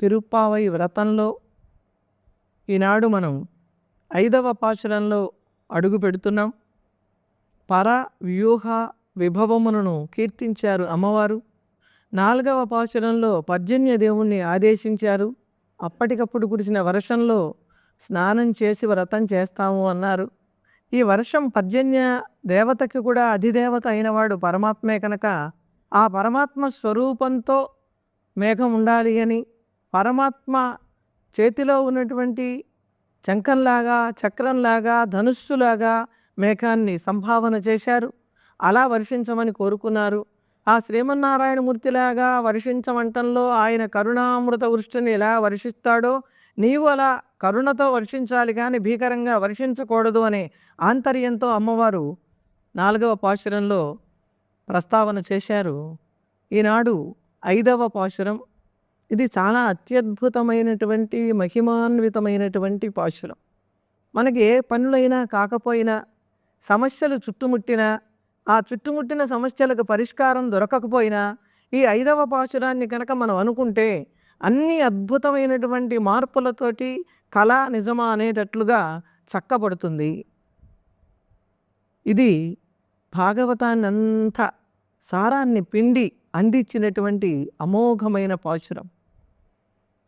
తిరుప్పావై వ్రతంలో ఈనాడు మనం ఐదవ పాశురంలో అడుగు పెడుతున్నాం. పర వ్యూహ విభవములను కీర్తించారు అమ్మవారు. నాలుగవ పాశురంలో పర్జన్య దేవుణ్ణి ఆదేశించారు. అప్పటికప్పుడు కురిసిన వర్షంలో స్నానం చేసి వ్రతం చేస్తాము అన్నారు. ఈ వర్షం పర్జన్య దేవతకి కూడా అధిదేవత అయినవాడు పరమాత్మే కనుక ఆ పరమాత్మ స్వరూపంతో మేఘం ఉండాలి అని పరమాత్మ చేతిలో ఉన్నటువంటి చంకంలాగా చక్రంలాగా ధనుస్సులాగా మేఘాన్ని సంభావన చేశారు. అలా వర్షించమని కోరుకున్నారు. ఆ శ్రీమన్నారాయణమూర్తిలాగా వర్షించమంటంలో ఆయన కరుణామృత వృష్టిని ఎలా వర్షిస్తాడో నీవు అలా కరుణతో వర్షించాలి కానీ భీకరంగా వర్షించకూడదు అనే ఆంతర్యంతో అమ్మవారు నాలుగవ పాశురంలో ప్రస్తావన చేశారు. ఈనాడు ఐదవ పాశురం ఇది చాలా అత్యద్భుతమైనటువంటి మహిమాన్వితమైనటువంటి పాశురం. మనకి ఏ పనులైనా కాకపోయినా సమస్యలు చుట్టుముట్టినా ఆ చుట్టుముట్టిన సమస్యలకు పరిష్కారం దొరకకపోయినా ఈ ఐదవ పాశురాన్ని కనుక మనం అనుకుంటే అన్ని అద్భుతమైనటువంటి మార్పులతోటి కళ నిజమా అనేటట్లుగా చక్కబడుతుంది. ఇది భాగవతాన్నంత సారాన్ని పిండి అందించినటువంటి అమోఘమైన పాశురం.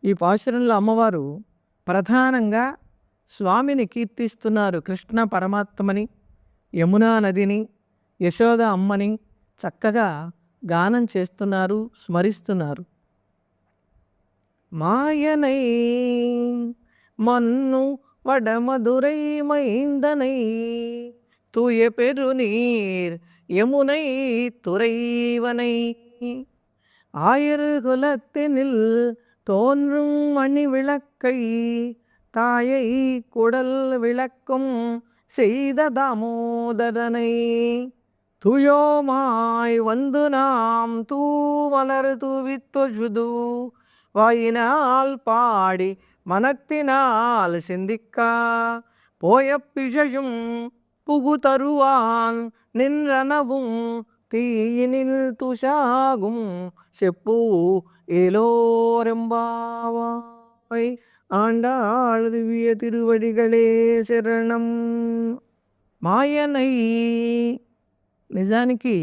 ఈ పాశురంలో అమ్మవారు ప్రధానంగా స్వామిని కీర్తిస్తున్నారు కృష్ణ పరమాత్మని యమునా నదిని యశోద అమ్మని చక్కగా గానం చేస్తున్నారు స్మరిస్తున్నారు మాయనై మన్ను వడమధురై మైందనై தூய பெருநீர் யமுனை துறைவனை ஆயிரு குலத்தினில் தோன்றும் மணி விளக்கை தாயை குடல் விளக்கும் செய்த தாமோதரனை. துயோமாய் வந்து நாம் தூமலர் தூவித்தொழுது வாயினால் பாடி மனத்தினால் சிந்திக்கா. போய பிழையும் புகுதருவான் நின்றனவும் தீயினில் துஷாகும் செப்பு ஏலோரெம்பாவாய் ஆண்டாள் திவ்ய திருவடிகளே శరణం మాయనై నిజానికి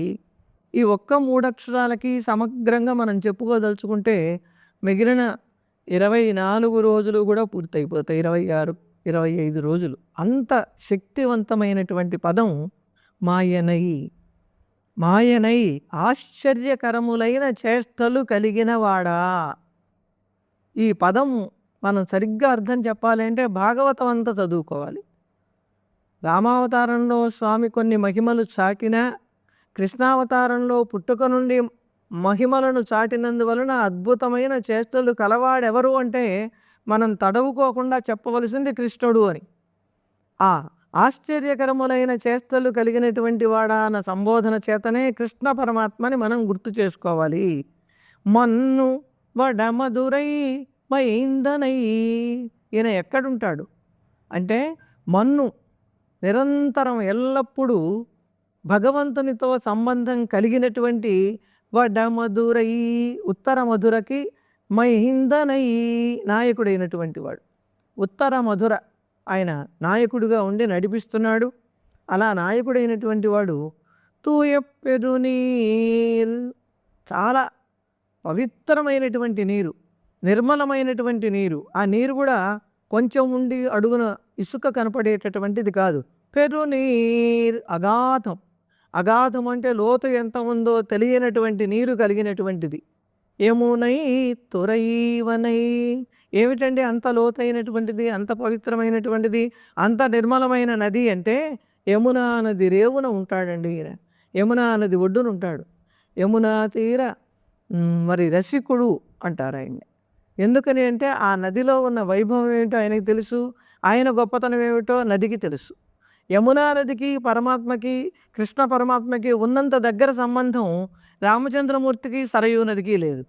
ఈ ఒక్క మూడక్షరాలకి సమగ్రంగా మనం చెప్పుకోదలుచుకుంటే మిగిలిన ఇరవై నాలుగు రోజులు కూడా పూర్తయిపోతాయి ఇరవై ఆరు ఇరవై ఐదు రోజులు అంత శక్తివంతమైనటువంటి పదం మాయనై మాయనై ఆశ్చర్యకరములైన చేష్టలు కలిగినవాడా? ఈ పదం మనం సరిగ్గా అర్థం చెప్పాలంటే భాగవతం అంతా చదువుకోవాలి. రామావతారంలో స్వామి కొన్ని మహిమలు చాటిన కృష్ణావతారంలో పుట్టుక నుండి మహిమలను చాటినందువలన అద్భుతమైన చేష్టలు కలవాడెవరు అంటే మనం తడవుకోకుండా చెప్పవలసింది కృష్ణుడు అని. ఆ ఆశ్చర్యకరములైన చేష్టలు కలిగినటువంటి వాడా అన్న సంబోధన చేతనే కృష్ణ పరమాత్మని మనం గుర్తు చేసుకోవాలి. మన్ను వడమధురై మైందనై ఈయన ఎక్కడుంటాడు? అంటే మన్ను నిరంతరం ఎల్లప్పుడూ భగవంతునితో సంబంధం కలిగినటువంటి వడమధురై ఉత్తర మధురకి మహిందనై నాయకుడైనటువంటి వాడు. ఉత్తర మధుర నాయకుడిగా ఉండి నడిపిస్తున్నాడు. అలా నాయకుడైనటువంటి వాడు తూయ పెరునీల్ చాలా పవిత్రమైనటువంటి నీరు నిర్మలమైనటువంటి నీరు. ఆ నీరు కూడా కొంచెం ఉండి అడుగున ఇసుక కనపడేటటువంటిది కాదు. పెరునీర్ అగాధం. అగాధం అంటే లోతు ఎంత ఉందో తెలియనటువంటి నీరు కలిగినటువంటిది. యమునై తురైవనై. ఏమిటండి అంత లోతైనటువంటిది అంత పవిత్రమైనటువంటిది అంత నిర్మలమైన నది అంటే యమునా నది రేవున ఉంటాడండి ఈయన. యమునా నది ఒడ్డున ఉంటాడు. యమునా తీర మరి రసికుడు అంటారు ఆయన్ని. ఎందుకని అంటే ఆ నదిలో ఉన్న వైభవం ఏమిటో ఆయనకి తెలుసు ఆయన గొప్పతనం ఏమిటో నదికి తెలుసు. యమునా నదికి పరమాత్మకి కృష్ణ పరమాత్మకి ఉన్నంత దగ్గర సంబంధం రామచంద్రమూర్తికి సరయూ నదికి లేదు.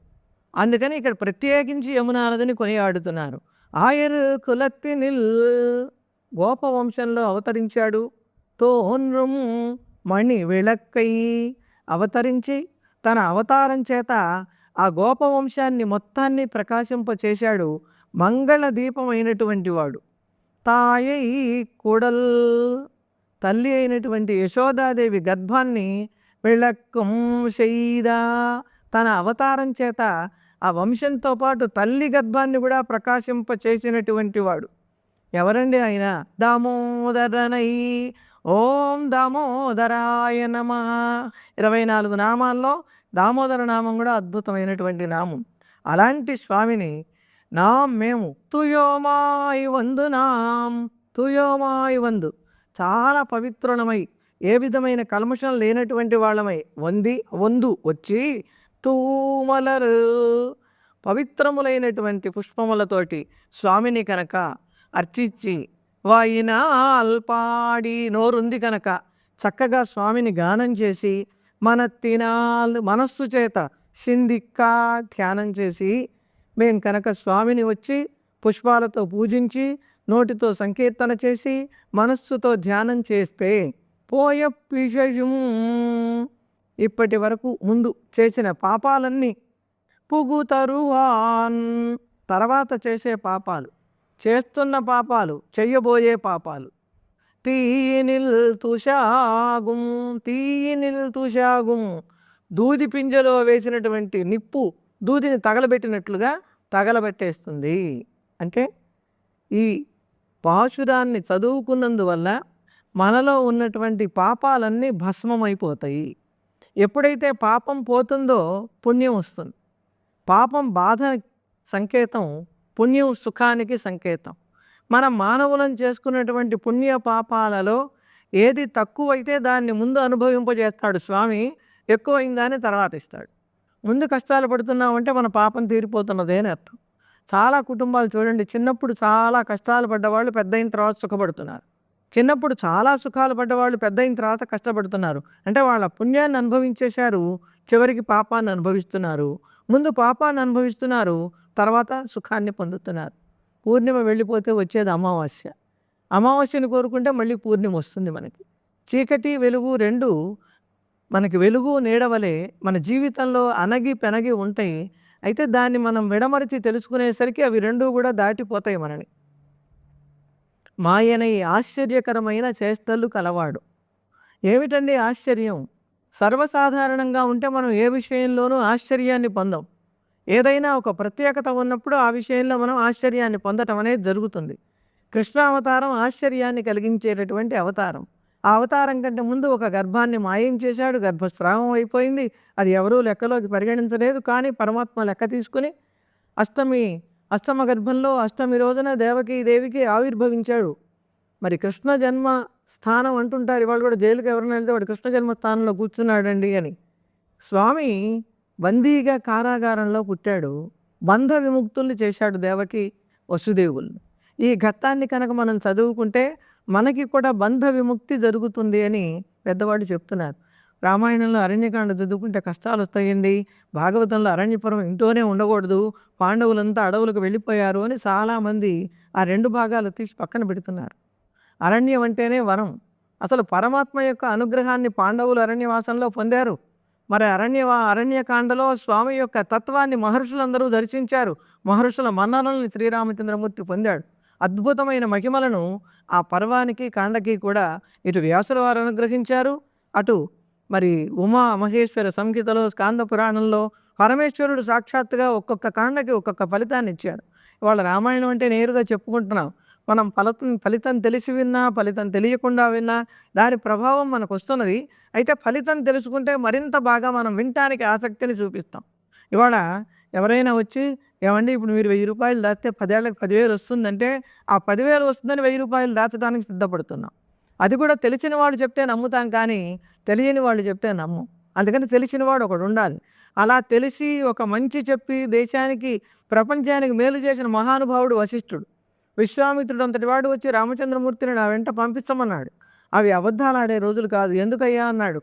అందుకని ఇక్కడ ప్రత్యేకించి యమునా నదిని కొనియాడుతున్నారు. ఆయరు కులత్తినిల్ గోపవంశంలో అవతరించాడు. తోన్రం మణి విళక్కై అవతరించి తన అవతారం చేత ఆ గోపవంశాన్ని మొత్తాన్ని ప్రకాశింపచేశాడు మంగళ దీపమైనటువంటి వాడు. తాయై కుడల్. తల్లి అయినటువంటి యశోదాదేవి గర్భాన్ని విళక్కుం శైదా తన అవతారం చేత ఆ వంశంతో పాటు తల్లి గర్భాన్ని కూడా ప్రకాశింప చేసినటువంటి వాడు. ఎవరండి ఆయన? దామోదరనై. ఓం దామోదరాయ నమ. ఇరవై నాలుగు నామాల్లో దామోదర నామం కూడా అద్భుతమైనటువంటి నామం. అలాంటి స్వామిని నాం మేము తుయోమాయి వందు నాం తుయోమాయి వందు. చాలా పవిత్రులమై ఏ విధమైన కల్మషం లేనటువంటి వాళ్ళమై వంది వందు వచ్చి తూమలరు. పవిత్రములైనటువంటి పుష్పములతోటి స్వామిని కనుక అర్చించి వాయినాల్పాడి నోరుంది కనుక చక్కగా స్వామిని గానం చేసి మన తినాల్ మనస్సు చేత సిందిక్కా ధ్యానం చేసి మేము కనుక స్వామిని వచ్చి పుష్పాలతో పూజించి నోటితో సంకీర్తన చేసి మనస్సుతో ధ్యానం చేస్తే పోయ పిశం ఇప్పటి వరకు ముందు చేసిన పాపాలన్నీ పుగుతరువాన్ తర్వాత చేసే పాపాలు చేస్తున్న పాపాలు చెయ్యబోయే పాపాలు. తీనిల్ తుషాగుం తీనిల్ తుషాగుం. దూది పింజలో వేసినటువంటి నిప్పు దూదిని తగలబెట్టినట్లుగా తగలబెట్టేస్తుంది. అంటే ఈ పాశురాన్ని చదువుకున్నందువల్ల మనలో ఉన్నటువంటి పాపాలన్నీ భస్మమైపోతాయి. ఎప్పుడైతే పాపం పోతుందో పుణ్యం వస్తుంది. పాపం బాధ సంకేతం పుణ్యం సుఖానికి సంకేతం. మనం మానవులను చేసుకున్నటువంటి పుణ్య పాపాలలో ఏది తక్కువైతే దాన్ని ముందు అనుభవింపజేస్తాడు స్వామి ఎక్కువైందని తర్వాత ఇస్తాడు. ముందు కష్టాలు పడుతున్నామంటే మన పాపం తీరిపోతున్నదే అని అర్థం. చాలా కుటుంబాలు చూడండి చిన్నప్పుడు చాలా కష్టాలు పడ్డవాళ్ళు పెద్ద అయిన తర్వాత సుఖపడుతున్నారు. చిన్నప్పుడు చాలా సుఖాలు పడ్డవాళ్ళు పెద్ద అయిన తర్వాత కష్టపడుతున్నారు. అంటే వాళ్ళ పుణ్యాన్ని అనుభవించేశారు చివరికి పాపాన్ని అనుభవిస్తున్నారు. ముందు పాపాన్ని అనుభవిస్తున్నారు తర్వాత సుఖాన్ని పొందుతున్నారు. పూర్ణిమ వెళ్ళిపోతే వచ్చేది అమావాస్య. అమావాస్యను కోరుకుంటే మళ్ళీ పూర్ణిమ వస్తుంది మనకి. చీకటి వెలుగు రెండు మనకి వెలుగు నీడవలే మన జీవితంలో అనగి పెనగి ఉంటాయి. అయితే దాన్ని మనం విడమరిచి తెలుసుకునేసరికి అవి రెండు కూడా దాటిపోతాయి మనని. మాయన ఈ ఆశ్చర్యకరమైన చేష్టలు కలవాడు. ఏమిటండి ఆశ్చర్యం? సర్వసాధారణంగా ఉంటే మనం ఏ విషయంలోనూ ఆశ్చర్యాన్ని పొందాం. ఏదైనా ఒక ప్రత్యేకత ఉన్నప్పుడు ఆ విషయంలో మనం ఆశ్చర్యాన్ని పొందటం అనేది జరుగుతుంది. కృష్ణ అవతారం ఆశ్చర్యాన్ని కలిగించేటటువంటి అవతారం. ఆ అవతారం కంటే ముందు ఒక గర్భాన్ని మాయం చేశాడు. గర్భస్రావం అయిపోయింది. అది ఎవరూ లెక్కలోకి పరిగణించలేదు. కానీ పరమాత్మ లెక్క తీసుకుని అష్టమి అష్టమ గర్భంలో అష్టమి రోజున దేవకి దేవికి ఆవిర్భవించాడు. మరి కృష్ణ జన్మ స్థానం అంటుంటారు. ఇవాళ కూడా జైలుకి ఎవరైనా వెళ్తే వాడు కృష్ణ జన్మ స్థానంలో కూర్చున్నాడండి అని. స్వామి బందీగా కారాగారంలో పుట్టాడు. బంధ విముక్తుల్ని చేశాడు దేవకి వసుదేవుల్ని ఈ ఘట్టాన్ని కనుక మనం చదువుకుంటే మనకి కూడా బంధ విముక్తి జరుగుతుంది అని పెద్దవాడు చెప్తున్నారు. రామాయణంలో అరణ్యకాండ చదువుకుంటే కష్టాలు వస్తాయండి. భాగవతంలో అరణ్యపురం ఇంట్లోనే ఉండకూడదు. పాండవులంతా అడవులకు వెళ్ళిపోయారు అని చాలామంది ఆ రెండు భాగాలు తీసి పక్కన పెడుతున్నారు. అరణ్యం అంటేనే వనం అసలు పరమాత్మ యొక్క అనుగ్రహాన్ని పాండవులు అరణ్యవాసంలో పొందారు. మరి అరణ్య అరణ్యకాండలో స్వామి యొక్క తత్వాన్ని మహర్షులందరూ దర్శించారు. మహర్షుల మన్ననల్ని శ్రీరామచంద్రమూర్తి పొందాడు. అద్భుతమైన మహిమలను ఆ పర్వానికి కాండకి కూడా ఇటు వ్యాసుల వారు అనుగ్రహించారు. అటు మరి ఉమా మహేశ్వర సంహితలో స్కాంద పురాణంలో పరమేశ్వరుడు సాక్షాత్తుగా ఒక్కొక్క కాండకి ఒక్కొక్క ఫలితాన్ని ఇచ్చాడు. ఇవాళ రామాయణం అంటే నేరుగా చెప్పుకుంటున్నాం. మనం ఫలితం ఫలితం తెలిసి విన్నా ఫలితం తెలియకుండా విన్నా దాని ప్రభావం మనకు వస్తున్నది. అయితే ఫలితం తెలుసుకుంటే మరింత బాగా మనం వినటానికి ఆసక్తిని చూపిస్తాం. ఇవాళ ఎవరైనా వచ్చి ఏమండి? ఇప్పుడు మీరు వెయ్యి రూపాయలు దాస్తే పదేళ్ళకి పదివేలు వస్తుందంటే ఆ పదివేలు వస్తుందని వెయ్యి రూపాయలు దాచడానికి సిద్ధపడుతున్నాం. అది కూడా తెలిసిన వాళ్ళు చెప్తే నమ్ముతాం కానీ తెలియని వాళ్ళు చెప్తే నమ్ము. అందుకని తెలిసిన వాడు ఒకడు ఉండాలి. అలా తెలిసి ఒక మంచి చెప్పి దేశానికి ప్రపంచానికి మేలు చేసిన మహానుభావుడు వశిష్ఠుడు. విశ్వామిత్రుడు అంతటి వాడు వచ్చి రామచంద్రమూర్తిని నా వెంట పంపించమన్నాడు అవి అబద్ధాలు ఆడే రోజులు కాదు. ఎందుకయ్యా? అన్నాడు.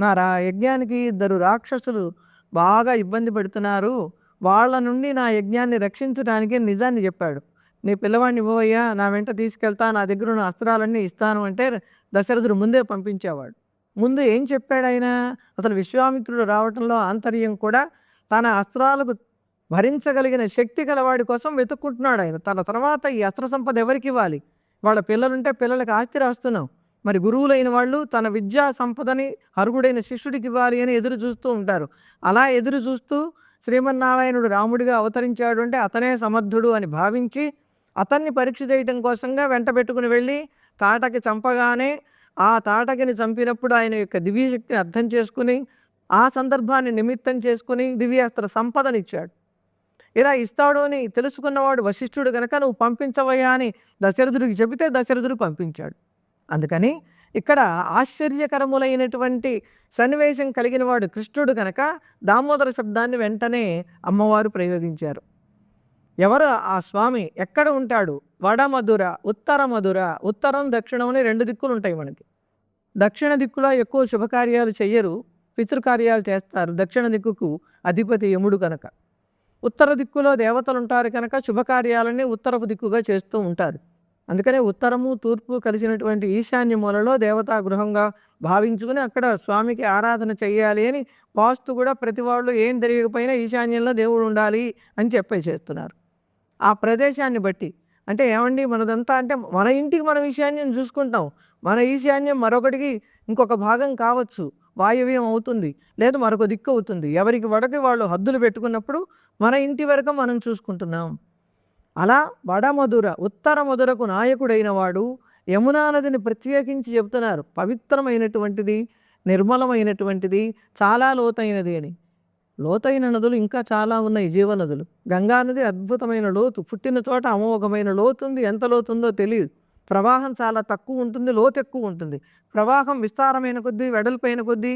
నా రా యజ్ఞానికి ఇద్దరు రాక్షసులు బాగా ఇబ్బంది పెడుతున్నారు. వాళ్ళ నుండి నా యజ్ఞాన్ని రక్షించడానికి నిజాన్ని చెప్పాడు. నీ పిల్లవాడిని ఇవ్వయ్యా నా వెంట తీసుకెళ్తా నా దగ్గర ఉన్న అస్త్రాలన్నీ ఇస్తాను అంటే దశరథుడు ముందే పంపించేవాడు. ముందు ఏం చెప్పాడు ఆయన? అసలు విశ్వామిత్రుడు రావటంలో ఆంతర్యం కూడా తన అస్త్రాలకు భరించగలిగిన శక్తి గలవాడి కోసం వెతుక్కుంటున్నాడు ఆయన. తన తర్వాత ఈ అస్త్ర సంపద ఎవరికి ఇవ్వాలి? వాళ్ళ పిల్లలుంటే పిల్లలకు ఆస్తి రాస్తున్నాం. మరి గురువులైన వాళ్ళు తన విద్యా సంపదని అర్హుడైన శిష్యుడికి ఇవ్వాలి అని ఎదురు చూస్తూ ఉంటారు. అలా ఎదురు చూస్తూ శ్రీమన్నారాయణుడు రాముడిగా అవతరించాడు అంటే అతనే సమర్థుడు అని భావించి అతన్ని పరీక్ష చేయటం కోసంగా వెంట పెట్టుకుని వెళ్ళి తాటకి చంపగానే ఆ తాటకిని చంపినప్పుడు ఆయన యొక్క దివ్యశక్తిని అర్థం చేసుకుని ఆ సందర్భాన్ని నిమిత్తం చేసుకుని దివ్యాస్త్ర సంపదనిచ్చాడు. ఇలా ఇస్తాడు అని తెలుసుకున్నవాడు వశిష్ఠుడు కనుక నువ్వు పంపించవయ్యా అని దశరథుడికి చెబితే దశరథుడు పంపించాడు. అందుకని ఇక్కడ ఆశ్చర్యకరములైనటువంటి సన్నివేశం కలిగిన వాడు కృష్ణుడు కనుక దామోదర శబ్దాన్ని వెంటనే అమ్మవారు ప్రయోగించారు. ఎవరు? ఆ స్వామి ఎక్కడ ఉంటాడు? వడ మధుర ఉత్తర మధుర ఉత్తరం దక్షిణం అని రెండు దిక్కులు ఉంటాయి మనకి. దక్షిణ దిక్కులో ఎక్కువ శుభకార్యాలు చెయ్యరు పితృకార్యాలు చేస్తారు. దక్షిణ దిక్కుకు అధిపతి యముడు కనుక ఉత్తర దిక్కులో దేవతలు ఉంటారు కనుక శుభకార్యాలని ఉత్తరపు దిక్కుగా చేస్తూ ఉంటారు. అందుకనే ఉత్తరము తూర్పు కలిసినటువంటి ఈశాన్య మూలలో దేవతా గృహంగా భావించుకుని అక్కడ స్వామికి ఆరాధన చేయాలి అని వాస్తు కూడా ప్రతి వాళ్ళు ఏం తెలియకపోయినా ఈశాన్యంలో దేవుడు ఉండాలి అని చెప్పే చేస్తున్నారు. ఆ ప్రదేశాన్ని బట్టి అంటే ఏమండి మనదంతా అంటే మన ఇంటికి మనం ఈశాన్యం చూసుకుంటాం. మన ఈశాన్యం మరొకటికి ఇంకొక భాగం కావచ్చు వాయువ్యం అవుతుంది లేదు మరొక దిక్కు అవుతుంది. ఎవరికి వడకి వాళ్ళు హద్దులు పెట్టుకున్నప్పుడు మన ఇంటి వరకు మనం చూసుకుంటున్నాం. అలా వడమధుర ఉత్తర మధురకు నాయకుడైన వాడు యమునా నదిని ప్రత్యేకించి చెబుతున్నారు. పవిత్రమైనటువంటిది నిర్మలమైనటువంటిది చాలా లోతైనది అని. లోతైన నదులు ఇంకా చాలా ఉన్నాయి జీవనదులు గంగా నది అద్భుతమైన లోతు పుట్టిన చోట అమోఘమైన లోతు ఉంది. ఎంత లోతుందో తెలియదు ప్రవాహం చాలా తక్కువ ఉంటుంది లోతు ఎక్కువ ఉంటుంది. ప్రవాహం విస్తారమైన కొద్దీ వెడల్పైన కొద్దీ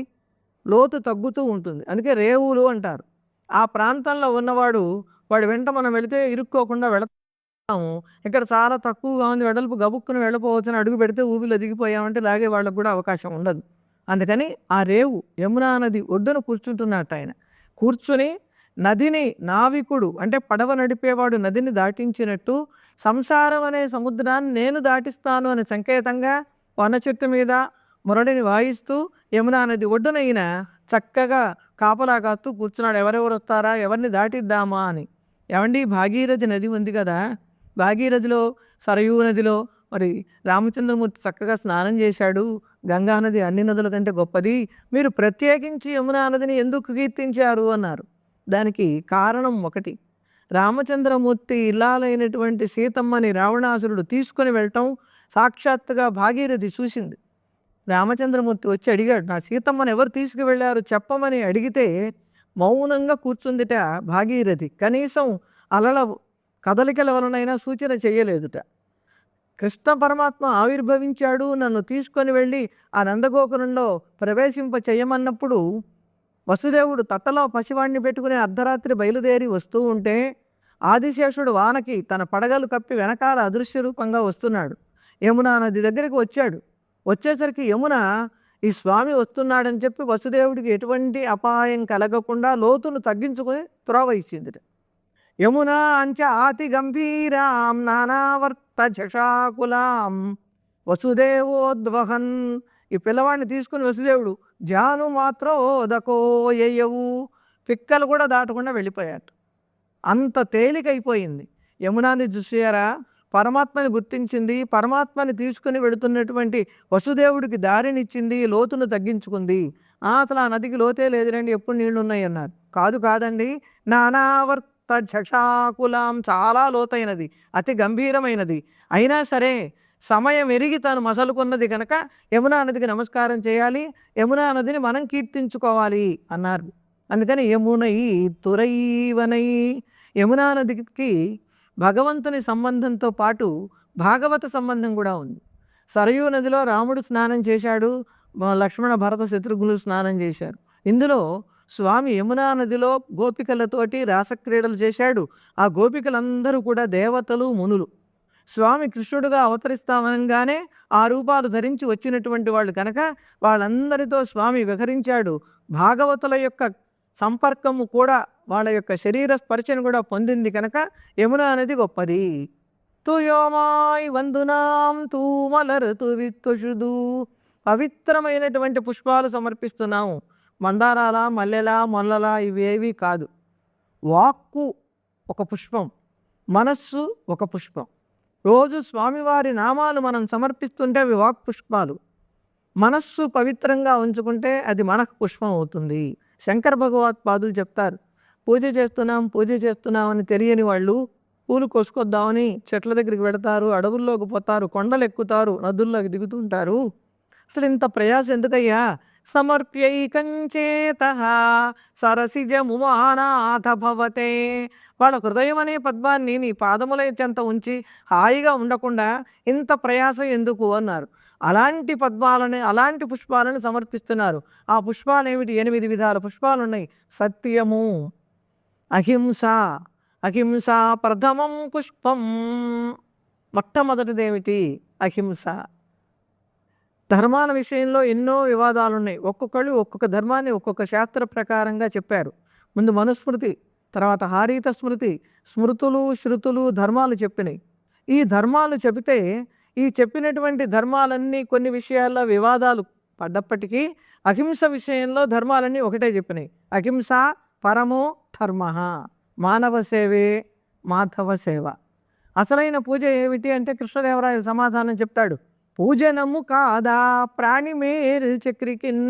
లోతు తగ్గుతూ ఉంటుంది. అందుకే రేవులు అంటారు. ఆ ప్రాంతంలో ఉన్నవాడు వాడి వెంట మనం వెళితే ఇరుక్కోకుండా వెళతాము. ఇక్కడ చాలా తక్కువగా ఉంది. వెడల్పు గబుక్కుని వెళ్ళపోవచ్చని అడుగు పెడితే ఊబిలో దిగిపోయామంటే లాగే వాళ్ళకు కూడా అవకాశం ఉండదు. అందుకని ఆ రేవు యమునా నది ఒడ్డున కూర్చుంటున్నట్టు ఆయన. కూర్చుని నదిని నావికుడు అంటే పడవ నడిపేవాడు నదిని దాటించినట్టు సంసారం అనే సముద్రాన్ని నేను దాటిస్తాను అనే సంకేతంగా వన చెట్టు మీద మురడిని వాయిస్తూ యమునా నది ఒడ్డున చక్కగా కాపలా కాస్తూ కూర్చున్నాడు. ఎవరెవరు వస్తారా? ఎవరిని దాటిద్దామా అని. ఏమండి? భాగీరథి నది ఉంది కదా? భాగీరథిలో సరయూ నదిలో మరి రామచంద్రమూర్తి చక్కగా స్నానం చేశాడు. గంగా నది అన్ని నదుల కంటే గొప్పది. మీరు ప్రత్యేకించి యమునా నదిని ఎందుకు కీర్తించారు? అన్నారు. దానికి కారణం ఒకటి. రామచంద్రమూర్తి ఇల్లాలైనటువంటి సీతమ్మని రావణాసురుడు తీసుకొని వెళ్ళటం సాక్షాత్తుగా భాగీరథి చూసింది. రామచంద్రమూర్తి వచ్చి అడిగాడు నా సీతమ్మని ఎవరు తీసుకువెళ్ళారు? చెప్పమని అడిగితే మౌనంగా కూర్చుందిట భాగీరథి. కనీసం అలల కదలికల వలనైనా సూచన చేయలేదుట. కృష్ణ పరమాత్మ ఆవిర్భవించాడు నన్ను తీసుకొని వెళ్ళి ఆ నందగోకులంలో ప్రవేశింప చేయమన్నప్పుడు వసుదేవుడు తట్టలో పసివాణ్ణి పెట్టుకుని అర్ధరాత్రి బయలుదేరి వస్తూ ఉంటే ఆదిశేషుడు వానకి తన పడగలు కప్పి వెనకాల అదృశ్య రూపంగా వస్తున్నాడు. యమునా నది దగ్గరికి వచ్చాడు. వచ్చేసరికి యమున ఈ స్వామి వస్తున్నాడని చెప్పి వసుదేవుడికి ఎటువంటి అపాయం కలగకుండా లోతును తగ్గించుకొని త్రోవ ఇచ్చింది యమునా అంచ ఆతి గంభీరాం నానావర్త జషాకులాం వసుదేవోద్వహన్. ఈ పిల్లవాడిని తీసుకుని వసుదేవుడు జాను మాత్రం ఓదకోయవు పిక్కలు కూడా దాటకుండా వెళ్ళిపోయాడు అంత తేలికైపోయింది. యమునాని చూసారా పరమాత్మని గుర్తించింది పరమాత్మని తీసుకుని వెళుతున్నటువంటి వసుదేవుడికి దారినిచ్చింది లోతును తగ్గించుకుంది. అసలు ఆ నదికి లోతే లేదురండి ఎప్పుడు నీళ్ళు ఉన్నాయి అన్నారు. కాదు కాదండి నానావర్త జషాకులాం చాలా లోతైనది అతి గంభీరమైనది. అయినా సరే సమయం ఎరిగి తాను మసలుకున్నది కనుక యమునా నదికి నమస్కారం చేయాలి యమునా నదిని మనం కీర్తించుకోవాలి అన్నారు. అందుకని యమునై తురైవనై యమునా నదికి భగవంతుని సంబంధంతో పాటు భాగవత సంబంధం కూడా ఉంది. సరయూ నదిలో రాముడు స్నానం చేశాడు లక్ష్మణ భరత శత్రుఘ్నులు స్నానం చేశారు. ఇందులో స్వామి యమునా నదిలో గోపికలతోటి రాసక్రీడలు చేశాడు. ఆ గోపికలందరూ కూడా దేవతలు మునులు. స్వామి కృష్ణుడుగా అవతరిస్తామనగానే ఆ రూపాలు ధరించి వచ్చినటువంటి వాళ్ళు కనుక వాళ్ళందరితో స్వామి విహరించాడు. భాగవతుల యొక్క సంపర్కము కూడా వాళ్ళ యొక్క శరీర స్పర్శను కూడా పొందింది కనుక యమున అనేది గొప్పది. తుయోమాయ్ వందునాం తూమలరు తువిత్తుషుదు పవిత్రమైనటువంటి పుష్పాలు సమర్పిస్తున్నాము. మందారాల మల్లెల మొల్లల ఇవేవి కాదు. వాక్కు ఒక పుష్పం మనస్సు ఒక పుష్పం. రోజు స్వామివారి నామాలు మనం సమర్పిస్తుంటే అవి వాక్ పుష్పాలు మనస్సు పవిత్రంగా ఉంచుకుంటే అది మనకు పుష్పం అవుతుంది. శంకర భగవత్ పాదులు చెప్తారు. పూజ చేస్తున్నాం పూజ చేస్తున్నాం అని తెలియని వాళ్ళు పూలు కోసుకొద్దామని చెట్ల దగ్గరికి వెడతారు అడవుల్లోకి పోతారు కొండలు ఎక్కుతారు నదుల్లోకి దిగుతుంటారు. అసలు ఇంత ప్రయాస ఎందుకయ్యా? సమర్ప్యైకంచేత సరసిజముమానాథ భవతే. వాళ్ళ హృదయం అనే పద్మాన్ని నీ పాదముల చెంత ఉంచి హాయిగా ఉండకుండా ఇంత ప్రయాస ఎందుకు అన్నారు. అలాంటి పద్మాలని అలాంటి పుష్పాలను సమర్పిస్తున్నారు. ఆ పుష్పాలు ఏమిటి ఎనిమిది విధాల పుష్పాలు ఉన్నాయి సత్యము అహింస అహింస ప్రథమం పుష్పం. మొట్టమొదటిదేమిటి? అహింస. ధర్మాల విషయంలో ఎన్నో వివాదాలు ఉన్నాయి ఒక్కొక్కళ్ళు ఒక్కొక్క ధర్మాన్ని ఒక్కొక్క శాస్త్ర ప్రకారంగా చెప్పారు. ముందు మనుస్మృతి తర్వాత హారీత స్మృతి స్మృతులు శృతులు ధర్మాలు చెప్పినాయి. ఈ ధర్మాలు చెబితే ఈ చెప్పినటువంటి ధర్మాలన్నీ కొన్ని విషయాల్లో వివాదాలు పడ్డప్పటికీ అహింస విషయంలో ధర్మాలన్నీ ఒకటే చెప్పినాయి. అహింస పరమో ధర్మ. మానవ సేవే మాధవ సేవ. అసలైన పూజ ఏమిటి అంటే కృష్ణదేవరాయలు సమాధానం చెప్తాడు. పూజనము కాదా? ప్రాణి మేరు చక్రికిన్.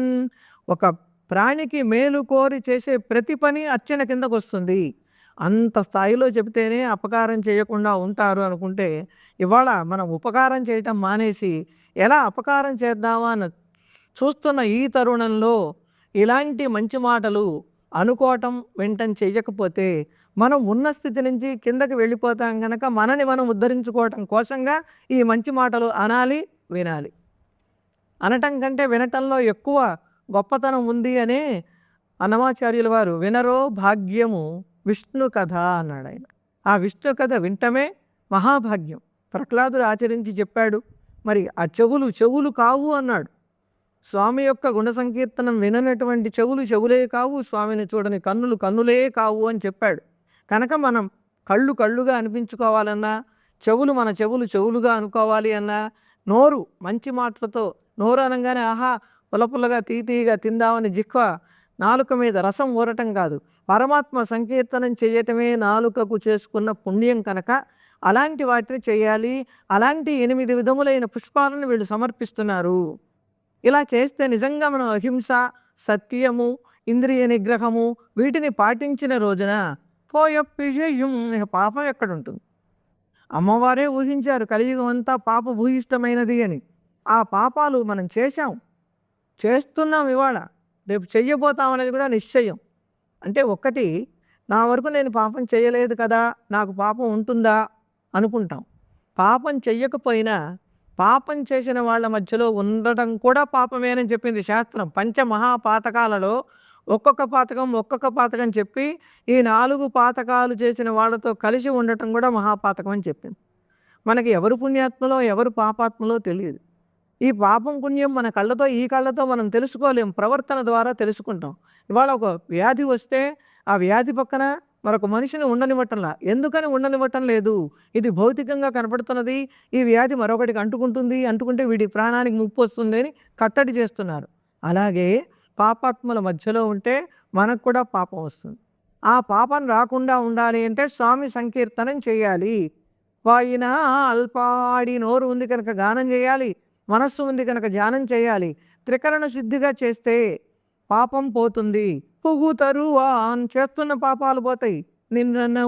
ఒక ప్రాణికి మేలు కోరి చేసే ప్రతి పని అర్చన కిందకు వస్తుంది అంత స్థాయిలో చెబితేనే అపకారం చేయకుండా ఉంటారు అనుకుంటే ఇవాళ మనం ఉపకారం చేయటం మానేసి ఎలా అపకారం చేద్దామా అని చూస్తున్న ఈ తరుణంలో ఇలాంటి మంచి మాటలు అనుకోవటం వెంటనే చేయకపోతే మనం ఉన్న స్థితి నుంచి కిందకి వెళ్ళిపోతాం కనుక మనని మనం ఉద్ధరించుకోవటం కోసంగా ఈ మంచి మాటలు అనాలి వినాలి. అనటం కంటే వినటంలో ఎక్కువ గొప్పతనం ఉంది అనే అన్నమాచార్యుల వారు వినరో భాగ్యము విష్ణు కథ అన్నాడు ఆయన. ఆ విష్ణు కథ వింటమే మహాభాగ్యం. ప్రహ్లాదుడు ఆచరించి చెప్పాడు మరి ఆ చెవులు చెవులు కావు అన్నాడు. స్వామి యొక్క గుణ సంకీర్తనం విననటువంటి చెవులు చెవులే కావు స్వామిని చూడని కన్నులు కన్నులే కావు అని చెప్పాడు. కనుక మనం కళ్ళు కళ్ళుగా అనిపించుకోవాలన్నా చెవులు మన చెవులు చెవులుగా అనుకోవాలి అన్నా నోరు మంచి మాటలతో నోరు అనగానే ఆహా పులపుల్లగా తీతీగా తిందామని జిక్వ నాలుక మీద రసం ఊరటం కాదు. పరమాత్మ సంకీర్తనం చేయటమే నాలుకకు చేసుకున్న పుణ్యం కనుక అలాంటి వాటిని చేయాలి. అలాంటి ఎనిమిది విధములైన పుష్పాలను వీళ్ళు సమర్పిస్తున్నారు. ఇలా చేస్తే నిజంగా మనం అహింస సత్యము ఇంద్రియ నిగ్రహము వీటిని పాటించిన రోజున పోయప్పిషయం ఇక పాపం ఎక్కడుంటుంది? అమ్మవారే ఊహించారు కలియుగం అంతా పాప భూయిష్టమైనది అని. ఆ పాపాలు మనం చేశాం. చేస్తున్నాం ఇవాళ. రేపు చెయ్యబోతామనేది కూడా నిశ్చయం. అంటే ఒక్కటి నా వరకు నేను పాపం చేయలేదు కదా నాకు పాపం ఉంటుందా అనుకుంటాం. పాపం చెయ్యకపోయినా పాపం చేసిన వాళ్ళ మధ్యలో ఉండటం కూడా పాపమేనని చెప్పింది శాస్త్రం. పంచమహాపాతకాలలో ఒక్కొక్క పాతకం ఒక్కొక్క పాతకం చెప్పి ఈ నాలుగు పాతకాలు చేసిన వాళ్ళతో కలిసి ఉండటం కూడా మహాపాతకం అని చెప్పింది. మనకి ఎవరు పుణ్యాత్మలో ఎవరు పాపాత్మలో తెలియదు. ఈ పాపం పుణ్యం మన కళ్ళతో ఈ కళ్ళతో మనం తెలుసుకోలేం. ప్రవర్తన ద్వారా తెలుసుకుంటాం. ఇవాళ ఒక వ్యాధి వస్తే ఆ వ్యాధి పక్కన మరొక మనిషిని ఉండనివ్వటంలా? ఎందుకని ఉండనివ్వటం లేదు? ఇది భౌతికంగా కనపడుతున్నది. ఈ వ్యాధి మరొకటికి అంటుకుంటుంది. అంటుకుంటే వీడి ప్రాణానికి ముప్పు వస్తుంది అని కట్టడి చేస్తున్నారు. అలాగే పాపాత్మల మధ్యలో ఉంటే మనకు కూడా పాపం వస్తుంది. ఆ పాపం రాకుండా ఉండాలి అంటే స్వామి సంకీర్తనం చేయాలి. వాయిన అల్పాడి నోరు ఉంది కనుక గానం చేయాలి. మనస్సు ఉంది కనుక ధ్యానం చేయాలి. త్రికరణ శుద్ధిగా చేస్తే పాపం పోతుంది. పుగుతరు అని చేస్తున్న పాపాలు పోతాయి. నిన్న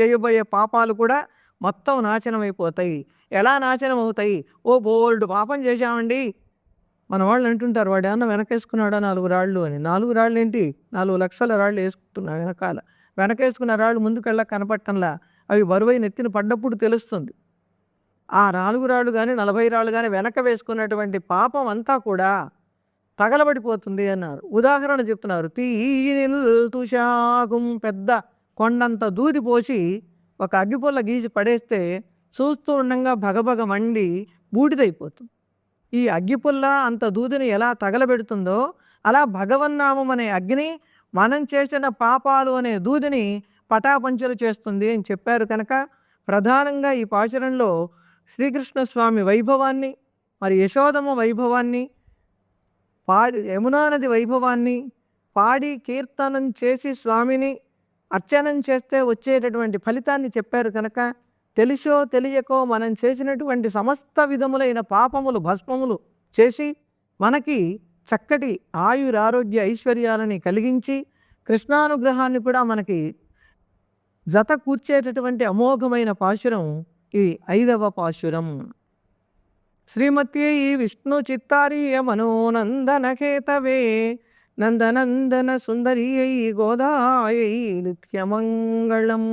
చేయబోయే పాపాలు కూడా మొత్తం నాశనం అయిపోతాయి ఎలా నాశనం అవుతాయి ఓ బోల్డ్ పాపం చేశామండి. మన వాళ్ళు అంటుంటారు వాడు ఏమన్నా వెనకేసుకున్నాడా నాలుగు రాళ్ళు? అని. నాలుగు రాళ్ళు ఏంటి? నాలుగు లక్షల రాళ్ళు వేసుకుంటున్నా వెనకాల. వెనకేసుకున్న రాళ్ళు ముందుకెళ్ళ కనపట్టంలా అవి బరువై నెత్తిన పడ్డప్పుడు తెలుస్తుంది. ఆ నాలుగు రాళ్ళు కానీ నలభై రాళ్ళు కానీ వెనక వేసుకున్నటువంటి పాపం అంతా కూడా తగలబడిపోతుంది అన్నారు. ఉదాహరణ చెప్తున్నారు. తీషాగుం పెద్ద కొండంత దూది పోసి ఒక అగ్గిపుల్ల గీసి పడేస్తే చూస్తూ ఉండంగా భగభగ మండి బూడిదైపోతుంది. ఈ అగ్గిపుల్ల అంత దూదిని ఎలా తగలబెడుతుందో అలా భగవన్నామం అనే అగ్ని మనం చేసిన పాపాలు అనే దూదిని పటాపంచలు చేస్తుంది అని చెప్పారు కనుక ప్రధానంగా ఈ పాచరణలో శ్రీకృష్ణ స్వామి వైభవాన్ని మరి యశోదమ వైభవాన్ని పాడి యమునా నది వైభవాన్ని పాడి కీర్తనం చేసి స్వామిని అర్చనం చేస్తే వచ్చేటటువంటి ఫలితాన్ని చెప్పారు కనుక తెలిసో తెలియకో మనం చేసినటువంటి సమస్త విధములైన పాపములు భస్మములు చేసి మనకి చక్కటి ఆయురారోగ్య ఐశ్వర్యాలని కలిగించి కృష్ణానుగ్రహాన్ని కూడా మనకి జత కూర్చేటటువంటి అమోఘమైన పాశురం ఈ ఐదవ పాశురం. శ్రీమతి విష్ణు చిత్తారీయ మనోనందన కేతవే నందనందన సుందరియై గోదాయై నిత్యమంగళం.